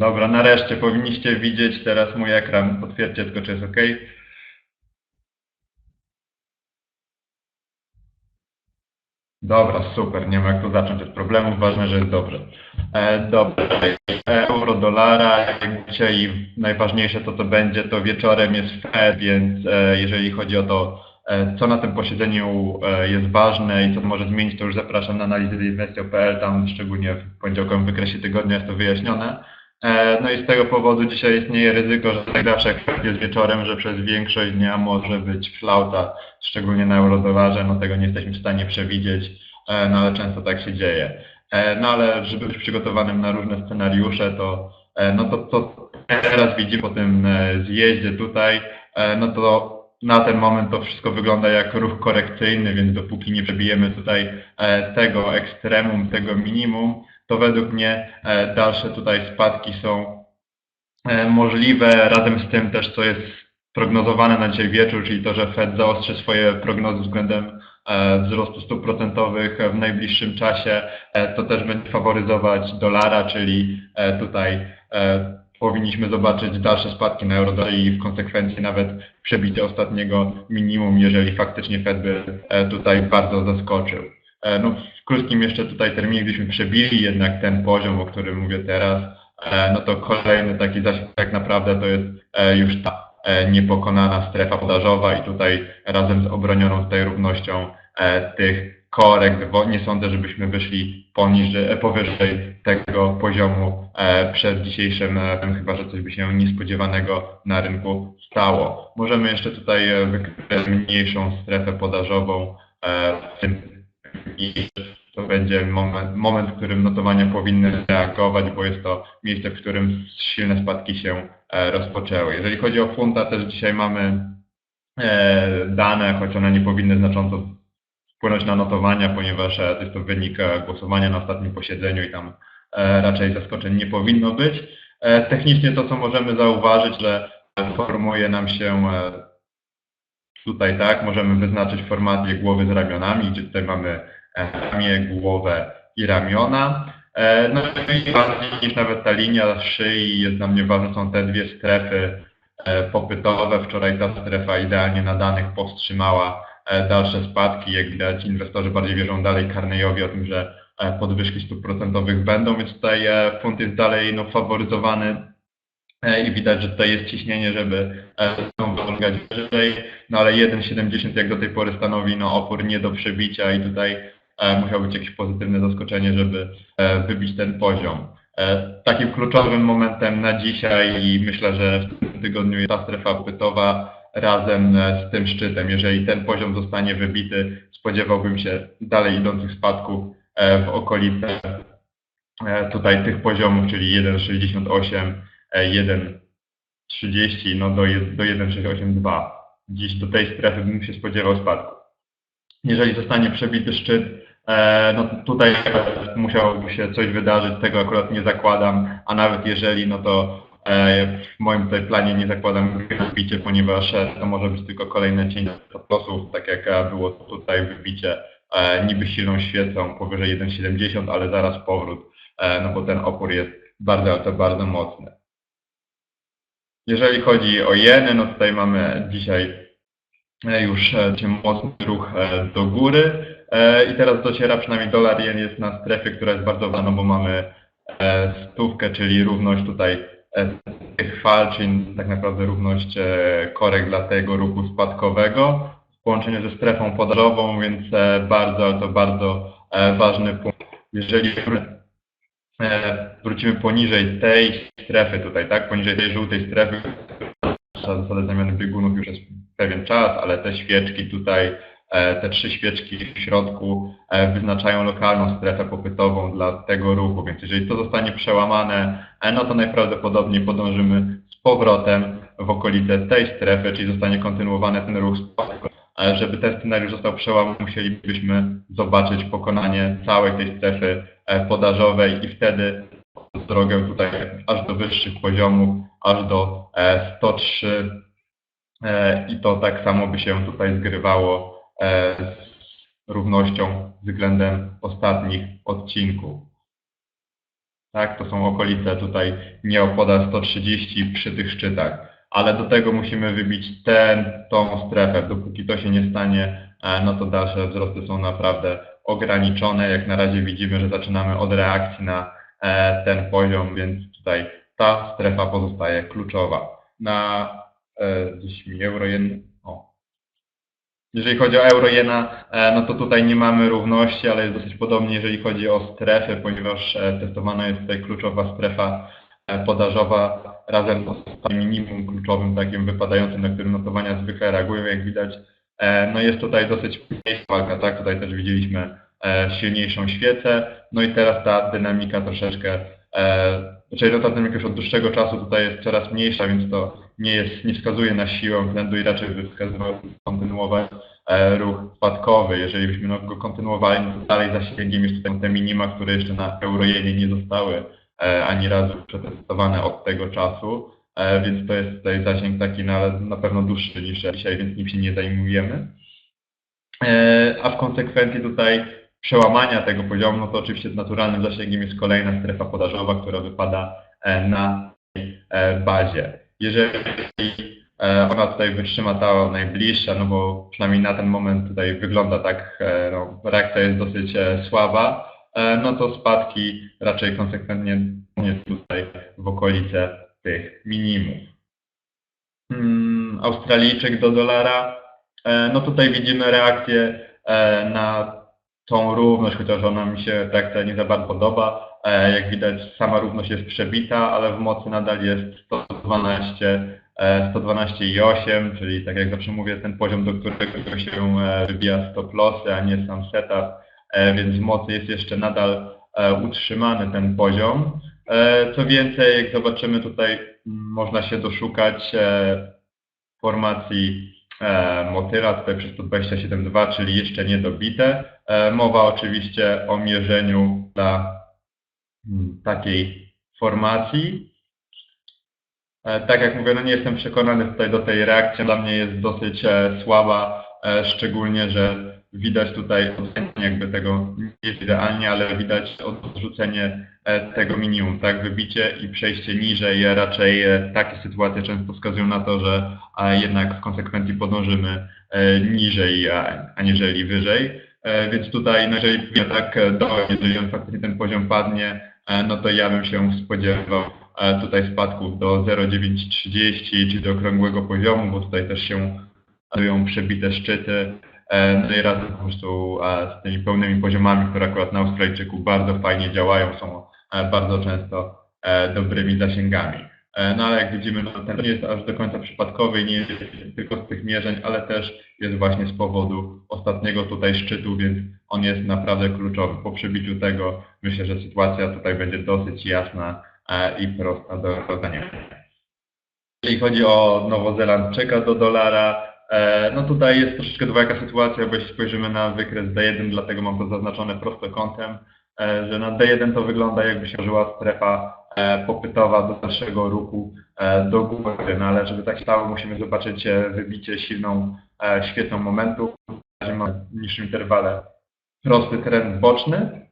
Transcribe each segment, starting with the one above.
Dobra, nareszcie powinniście widzieć teraz mój ekran. Potwierdźcie tylko, czy jest OK. Dobra, super, nie ma jak tu zacząć od problemów, ważne, że jest dobrze. E, dobra, euro, dolara, jak dzisiaj najważniejsze to, co będzie, to wieczorem jest Fed, więc e, jeżeli chodzi o to, e, co na tym posiedzeniu e, jest ważne i co może zmienić, to już zapraszam na analizę tam szczególnie w poniedziałkowym wykresie tygodnia jest to wyjaśnione. E, No i z tego powodu dzisiaj istnieje ryzyko, że tak zawsze jak jest wieczorem, że przez większość dnia może być flauta, szczególnie na eurodolarze, no tego nie jesteśmy w stanie przewidzieć, e, no ale często tak się dzieje. E, No ale żeby być przygotowanym na różne scenariusze, to no to, to teraz widzimy po tym zjeździe tutaj, no to na ten moment to wszystko wygląda jak ruch korekcyjny, więc dopóki nie przebijemy tutaj tego ekstremum, tego minimum, to według mnie e, dalsze tutaj spadki są e, możliwe, razem z tym też, co jest prognozowane na dzisiaj wieczór, czyli to, że Fed zaostrzy swoje prognozy względem e, wzrostu stóp procentowych w najbliższym czasie, to też będzie faworyzować dolara, czyli tutaj powinniśmy zobaczyć dalsze spadki na euro i w konsekwencji nawet przebicie ostatniego minimum, jeżeli faktycznie Fed by tutaj bardzo zaskoczył. E, No, w krótkim jeszcze tutaj terminie, gdybyśmy przebili jednak ten poziom, o którym mówię teraz, e, no to kolejny taki zasięg tak naprawdę to jest e, już ta niepokonana strefa podażowa i tutaj razem z obronioną tutaj równością tych korekt, bo nie sądzę, żebyśmy wyszli poniżej, powyżej tego poziomu przed dzisiejszym, chyba że coś by się niespodziewanego na rynku stało. Możemy jeszcze tutaj wykryć mniejszą strefę podażową w tym i to będzie moment, moment, w którym notowania powinny reagować, bo jest to miejsce, w którym silne spadki się e, rozpoczęły. Jeżeli chodzi o funta, też dzisiaj mamy e, dane, choć one nie powinny znacząco wpłynąć na notowania, ponieważ e, jest to wynik głosowania na ostatnim posiedzeniu i tam raczej zaskoczeń nie powinno być. Technicznie to, co możemy zauważyć, że formuje nam się tutaj tak, możemy wyznaczyć formację głowy z ramionami, gdzie tutaj mamy e, ramię, głowę i ramiona. E, No i bardziej niż nawet ta linia szyi jest dla mnie ważna, są te dwie strefy e, popytowe. Wczoraj ta strefa idealnie na danych powstrzymała dalsze spadki. Jak widać inwestorzy bardziej wierzą dalej Carneyowi o tym, że podwyżki stóp procentowych będą, więc tutaj funt jest dalej no, faworyzowany i widać, że tutaj jest ciśnienie, żeby e, wyciągać wyżej, no ale 1,70 jak do tej pory stanowi no, opór nie do przebicia i tutaj e, musiało być jakieś pozytywne zaskoczenie, żeby e, wybić ten poziom. E, Takim kluczowym momentem na dzisiaj i myślę, że w tym tygodniu jest ta strefa pytowa razem e, z tym szczytem. Jeżeli ten poziom zostanie wybity, spodziewałbym się dalej idących spadków e, w okolice e, tutaj tych poziomów, czyli 1,68 1,30 no do, do 1,682. Dziś do tej strefy bym się spodziewał spadku. Jeżeli zostanie przebity szczyt, e, no tutaj musiałoby się coś wydarzyć, tego akurat nie zakładam, a nawet jeżeli, no to e, w moim tutaj planie nie zakładam wybicie, ponieważ e, to może być tylko kolejne cień losów, tak jak e, było tutaj wybicie e, niby silną świecą powyżej 1,70, ale zaraz powrót, e, no bo ten opór jest bardzo, ale to bardzo mocny. Jeżeli chodzi o jeny, no tutaj mamy dzisiaj e, już e, mocny ruch e, do góry i teraz dociera przynajmniej dolar jen jest na strefie, która jest bardzo ważna, bo mamy stówkę, czyli równość tutaj tych fal, czyli tak naprawdę równość korek dla tego ruchu spadkowego w połączeniu ze strefą podażową, więc bardzo, to bardzo ważny punkt. Jeżeli wrócimy poniżej tej strefy tutaj, tak, poniżej tej żółtej strefy, za zasadę zamiany biegunów już jest pewien czas, ale te świeczki tutaj, e, te trzy świeczki w środku e, wyznaczają lokalną strefę popytową dla tego ruchu, więc jeżeli to zostanie przełamane, e, no to najprawdopodobniej podążymy z powrotem w okolice tej strefy, czyli zostanie kontynuowany ten ruch. E, Żeby ten scenariusz został przełamany, musielibyśmy zobaczyć pokonanie całej tej strefy e, podażowej i wtedy drogę tutaj aż do wyższych poziomów, aż do e, 103 e, i to tak samo by się tutaj zgrywało e, z równością względem ostatnich odcinków. tak? To są okolice tutaj nieopodal 130 przy tych szczytach. Ale do tego musimy wybić ten, tą strefę. Dopóki to się nie stanie, e, no to dalsze wzrosty są naprawdę ograniczone. Jak na razie widzimy, że zaczynamy od reakcji na e, ten poziom, więc tutaj ta strefa pozostaje kluczowa. Na e, gdzieś mi euro jen, o. Jeżeli chodzi o euro jena, e, no to tutaj nie mamy równości, ale jest dosyć podobnie, jeżeli chodzi o strefy, ponieważ e, testowana jest tutaj kluczowa strefa e, podażowa razem z minimum kluczowym, takim wypadającym, na którym notowania zwykle reagują, jak widać. E, No jest tutaj dosyć mniejsza walka, tak? Tutaj też widzieliśmy e, silniejszą świecę, no i teraz ta dynamika troszeczkę, e, czyli ta dynamika już od dłuższego czasu tutaj jest coraz mniejsza, więc to nie jest, nie wskazuje na siłę trendu i raczej by wskazywał kontynuować ruch spadkowy. Jeżeli byśmy no, go kontynuowali, no to dalej zasięgiem jest tutaj te minima, które jeszcze na eurojenie nie zostały ani razu przetestowane od tego czasu, więc to jest tutaj zasięg taki na, na pewno dłuższy niż dzisiaj, więc nim się nie zajmujemy. E, A w konsekwencji tutaj przełamania tego poziomu, no to oczywiście naturalnym zasięgiem jest kolejna strefa podażowa, która wypada e, na tej e, bazie. Jeżeli e, ona tutaj wytrzyma ta najbliższa, no bo przynajmniej na ten moment tutaj wygląda tak, e, no, reakcja jest dosyć e, słaba, e, no to spadki raczej konsekwentnie nie tutaj w okolice tych minimów. Hmm, Australijczyk do dolara, E, no tutaj widzimy reakcję e, na tą równość, chociaż ona mi się tak nie za bardzo podoba. E, Jak widać sama równość jest przebita, ale w mocy nadal jest 112, e, 112,8, czyli tak jak zawsze mówię, ten poziom, do którego się wybija stop lossy, a nie sam setup, więc w mocy jest jeszcze nadal utrzymany ten poziom. E, Co więcej, jak zobaczymy tutaj, można się doszukać e, formacji e, motyla tutaj przez 127.2, czyli jeszcze nie dobite. E, mowa oczywiście o mierzeniu dla mm, takiej formacji. Tak jak mówię, no nie jestem przekonany tutaj do tej reakcji, dla mnie jest dosyć słaba, szczególnie, że widać tutaj jakby tego, nie jest idealnie, ale widać odrzucenie e, tego minimum, tak, wybicie i przejście niżej, e, raczej e, takie sytuacje często wskazują na to, że jednak w konsekwencji podążymy niżej, aniżeli wyżej. Więc tutaj, no jeżeli tak dojdzie, jeżeli on faktycznie ten poziom padnie, no to ja bym się spodziewał tutaj spadków do 0,930, czyli do okrągłego poziomu, bo tutaj też się znajdują przebite szczyty. E, No i razem po prostu e, z tymi pełnymi poziomami, które akurat na Australijczyku bardzo fajnie działają, są e, bardzo często dobrymi zasięgami. No ale jak widzimy, no, ten jest aż do końca przypadkowy i nie jest tylko z tych mierzeń, ale też jest właśnie z powodu ostatniego tutaj szczytu, więc on jest naprawdę kluczowy. Po przebiciu tego myślę, że sytuacja tutaj będzie dosyć jasna i prosta do rozdania. Jeżeli chodzi o Nowozelandczyka do dolara, no tutaj jest troszeczkę dwojaka sytuacja, bo jeśli spojrzymy na wykres D1, dlatego mam to zaznaczone prostokątem, e, że na D1 to wygląda jakby się żyła strefa e, popytowa do dalszego ruchu e, do góry, no ale żeby tak stało, musimy zobaczyć e, wybicie silną, e, świetną momentu, w niższym interwale prosty trend boczny,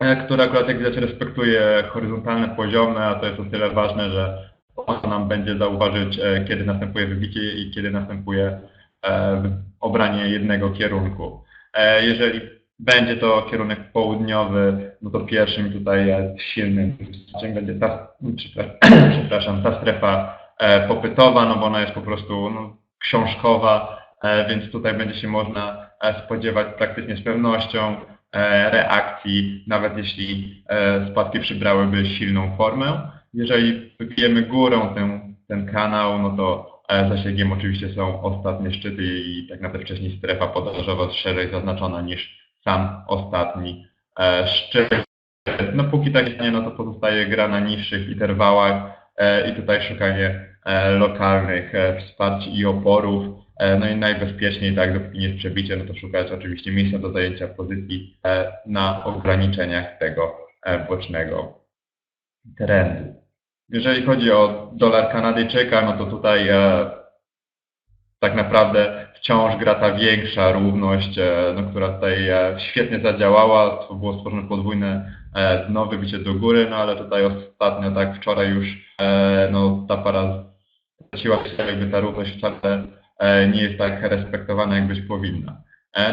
e, który akurat jak widać respektuje horyzontalne poziomy, a to jest o tyle ważne, że on nam będzie zauważyć, e, kiedy następuje wybicie i kiedy następuje e, obranie jednego kierunku. E, Jeżeli będzie to kierunek południowy, no to pierwszym tutaj silnym wsparciem będzie ta, przepraszam, ta strefa popytowa, no bo ona jest po prostu no, książkowa, więc tutaj będzie się można spodziewać praktycznie z pewnością reakcji, nawet jeśli spadki przybrałyby silną formę. Jeżeli wybijemy górą ten, ten kanał, no to zasięgiem oczywiście są ostatnie szczyty i tak naprawdę wcześniej strefa podażowa szerzej zaznaczona niż sam ostatni e, szczyt. No póki tak nie, no to pozostaje gra na niższych interwałach e, i tutaj szukanie e, lokalnych wsparć i oporów. No i najbezpieczniej, tak, dopóki nie jest przebicie, no to szukać oczywiście miejsca do zajęcia pozycji na ograniczeniach tego bocznego trendu. Jeżeli chodzi o dolar Kanadyjczyka, no to tutaj e, tak naprawdę wciąż gra ta większa równość, e, no, która tutaj e, świetnie zadziałała, to było stworzone podwójne e, dno, wybicie do góry, no ale tutaj ostatnio, tak wczoraj już e, no, ta para straciła się, jakby ta równość wcale e, nie jest tak respektowana, jak być powinna.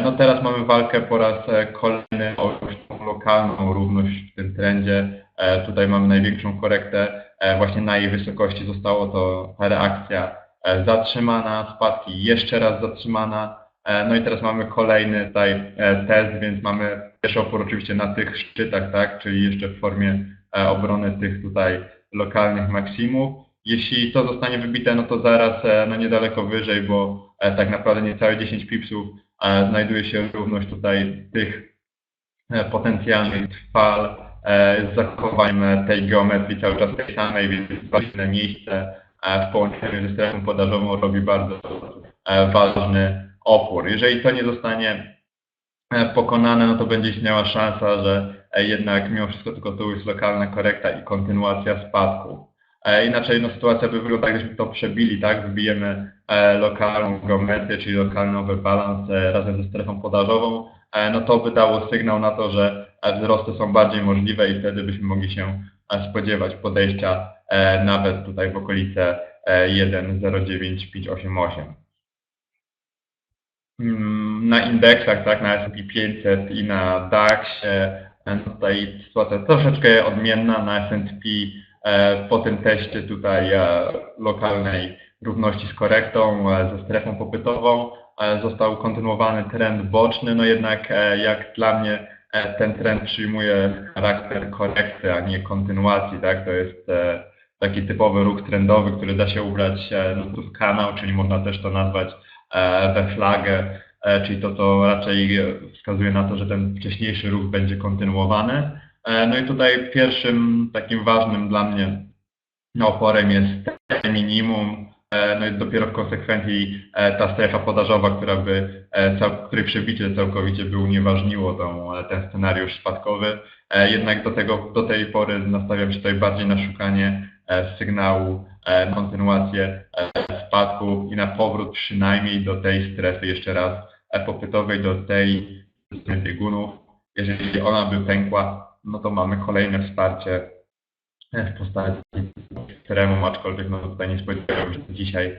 No teraz mamy walkę po raz kolejny o lokalną równość w tym trendzie. Tutaj mamy największą korektę. E, Właśnie na jej wysokości zostało to reakcja e, zatrzymana, spadki jeszcze raz zatrzymana. E, No i teraz mamy kolejny tutaj test, więc mamy pierwszy opór oczywiście na tych szczytach, tak, czyli jeszcze w formie obrony tych tutaj lokalnych maksimów. Jeśli to zostanie wybite, no to zaraz no niedaleko wyżej, bo tak naprawdę niecałe 10 pipsów znajduje się równość tutaj tych potencjalnych fal z zachowaniem tej geometrii cały czas tej samej, więc ważne miejsce e, w połączeniu ze strefą podażową robi bardzo e, ważny opór. Jeżeli to nie zostanie e, pokonane, no to będzie istniała szansa, że e, jednak mimo wszystko tylko tu jest lokalna korekta i kontynuacja spadku. E, Inaczej no, sytuacja by wyglądała, gdybyśmy to przebili, tak? Wybijemy e, lokalną geometrię, czyli lokalny e, razem ze strefą podażową, e, no to by dało sygnał na to, że e, wzrosty są bardziej możliwe i wtedy byśmy mogli się e, spodziewać podejścia e, nawet tutaj w okolice e, 1,09588. Mm, Na indeksach, tak, na S&P 500 i na DAX-ie, e, tutaj sytuacja troszeczkę odmienna, na S&P e, po tym teście tutaj e, lokalnej równości z korektą, e, ze strefą popytową, e, został kontynuowany trend boczny, no jednak e, jak dla mnie e, ten trend przyjmuje charakter korekty, a nie kontynuacji, tak, to jest e, taki typowy ruch trendowy, który da się ubrać e, no, w kanał, czyli można też to nazwać e, we flagę, e, czyli to, to raczej e, wskazuje na to, że ten wcześniejszy ruch będzie kontynuowany. E, No i tutaj pierwszym takim ważnym dla mnie oporem jest minimum, e, no i dopiero w konsekwencji e, ta strefa podażowa, która by, e, której przebicie całkowicie by unieważniło tą, e, ten scenariusz spadkowy. E, Jednak do, tego, do tej pory nastawiam się tutaj bardziej na szukanie e, sygnału, e, na kontynuację e, spadku i na powrót przynajmniej do tej strefy jeszcze raz e, popytowej, do tej strefy biegunów. Jeżeli ona by pękła, no to mamy kolejne wsparcie w postaci ekstremum, aczkolwiek no tutaj nie spodziewałem się dzisiaj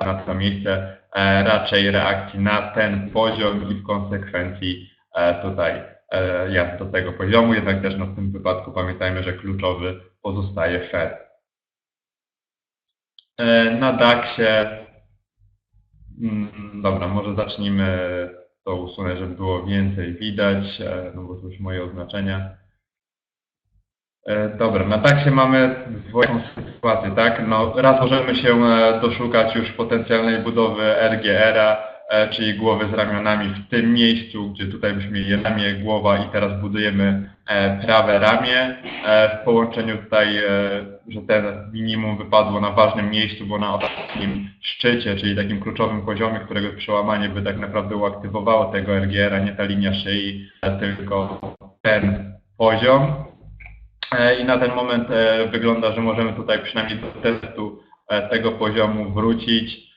na to miejsce, e, raczej reakcji na ten poziom i w konsekwencji e, tutaj e, ja do tego poziomu, jednak też no, w tym wypadku pamiętajmy, że kluczowy pozostaje Fed. Na DAX-ie, mm, dobra, może zacznijmy to usunę, żeby było więcej widać, no bo to już moje oznaczenia. E, Dobra, na taksie mamy dwojaką sytuację, tak? No, raz możemy się e, doszukać już potencjalnej budowy RGR-a, e, czyli głowy z ramionami w tym miejscu, gdzie tutaj byśmy mieli ramię, głowa i teraz budujemy prawe ramię. W połączeniu tutaj, że ten minimum wypadło na ważnym miejscu, bo na ostatnim szczycie, czyli takim kluczowym poziomie, którego przełamanie by tak naprawdę uaktywowało tego RGR-a, nie ta linia szyi, tylko ten poziom. E, I na ten moment e, wygląda, że możemy tutaj przynajmniej do testu e, tego poziomu wrócić,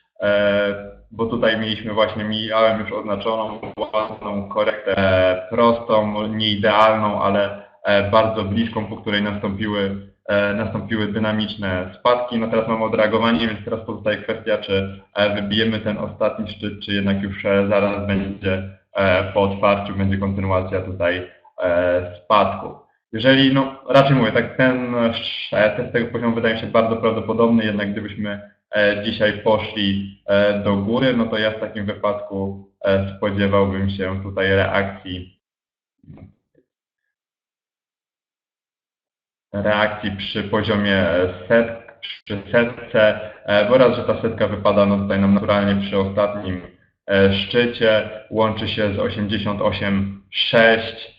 bo tutaj mieliśmy właśnie, miałem już oznaczoną ładną korektę prostą, nie idealną, ale bardzo bliską, po której nastąpiły, nastąpiły dynamiczne spadki. No teraz mamy odreagowanie, więc teraz pozostaje kwestia, czy wybijemy ten ostatni szczyt, czy jednak już zaraz będzie po otwarciu, będzie kontynuacja tutaj spadku. Jeżeli, no raczej mówię, tak ten test tego poziomu wydaje mi się bardzo prawdopodobny, jednak gdybyśmy e, dzisiaj poszli e, do góry, no to ja w takim wypadku e, spodziewałbym się tutaj reakcji reakcji przy poziomie set, przy setce, bo raz, że ta setka wypada no tutaj nam naturalnie przy ostatnim szczycie, łączy się z 88,6 E,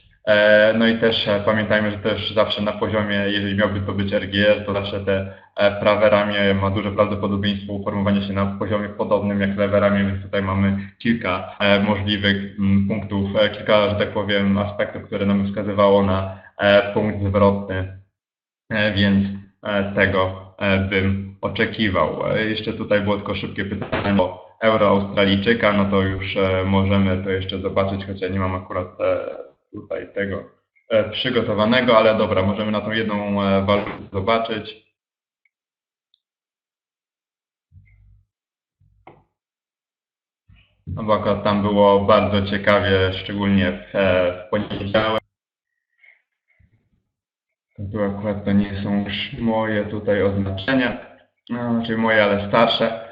No i też e, pamiętajmy, że też zawsze na poziomie, jeżeli miałby to być RGR, to zawsze te e, prawe ramię ma duże prawdopodobieństwo uformowania się na poziomie podobnym jak lewe ramię, więc tutaj mamy kilka e, możliwych mm, punktów, e, kilka, że tak powiem, aspektów, które nam wskazywało na e, punkt zwrotny, E, więc e, tego e, bym oczekiwał. E, Jeszcze tutaj było tylko szybkie pytanie o euro Australijczyka, no to już e, możemy to jeszcze zobaczyć, choć ja nie mam akurat e, tutaj tego e, przygotowanego, ale dobra, możemy na tą jedną e, walutę zobaczyć. No bo akurat tam było bardzo ciekawie, szczególnie w, e, w poniedziałek. Tu akurat to nie są już moje tutaj oznaczenia, no, czyli moje, ale starsze.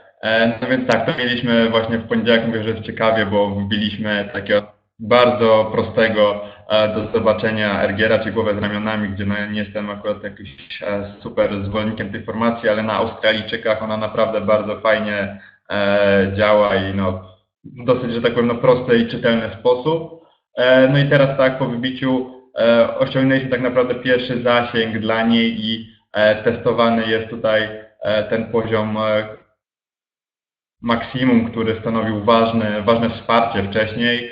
No więc tak, to mieliśmy właśnie w poniedziałek, mówię, że jest ciekawie, bo wbiliśmy takiego bardzo prostego do zobaczenia Ergiera, czy głowę z ramionami, gdzie no, nie jestem akurat jakimś e, super zwolennikiem tej formacji, ale na Australijczykach ona naprawdę bardzo fajnie e, działa i no, dosyć, że tak powiem, no, prosty i czytelny sposób. E, No i teraz tak, po wybiciu osiągnęliśmy tak naprawdę pierwszy zasięg dla niej i testowany jest tutaj ten poziom maksimum, który stanowił ważne, ważne wsparcie wcześniej,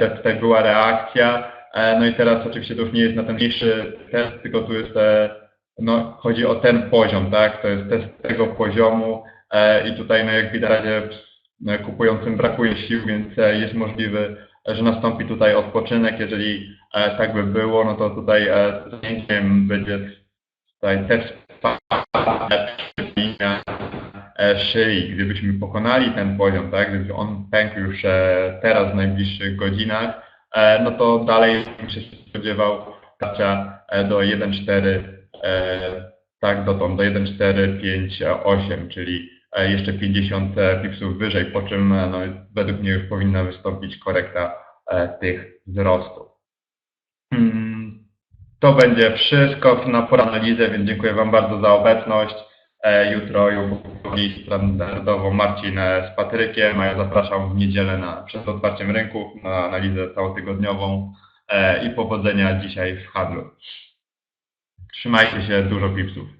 jak tutaj była reakcja, no i teraz oczywiście to już nie jest na ten mniejszy test, tylko tu jest, e, no chodzi o ten poziom, tak, to jest test tego poziomu e, i tutaj no jak widać e, kupującym brakuje sił, więc e, jest możliwy, e, że nastąpi tutaj odpoczynek, jeżeli e, tak by było, no to tutaj e, zajęciem będzie tutaj też e, szyi, gdybyśmy pokonali ten poziom, tak, gdyby on pękł już e, teraz w najbliższych godzinach, e, no to dalej się spodziewał e, do 1,4, e, tak, dotąd do 1,458, czyli e, jeszcze 50 pipsów wyżej, po czym e, no, według mnie już powinna wystąpić korekta e, tych wzrostów. Hmm, To będzie wszystko na por analizę, więc dziękuję Wam bardzo za obecność. E, Jutro już standardowo Marcin e, z Patrykiem, a ja zapraszam w niedzielę na, przed otwarciem rynków na analizę całotygodniową e, i powodzenia dzisiaj w handlu. Trzymajcie się, dużo pipsów.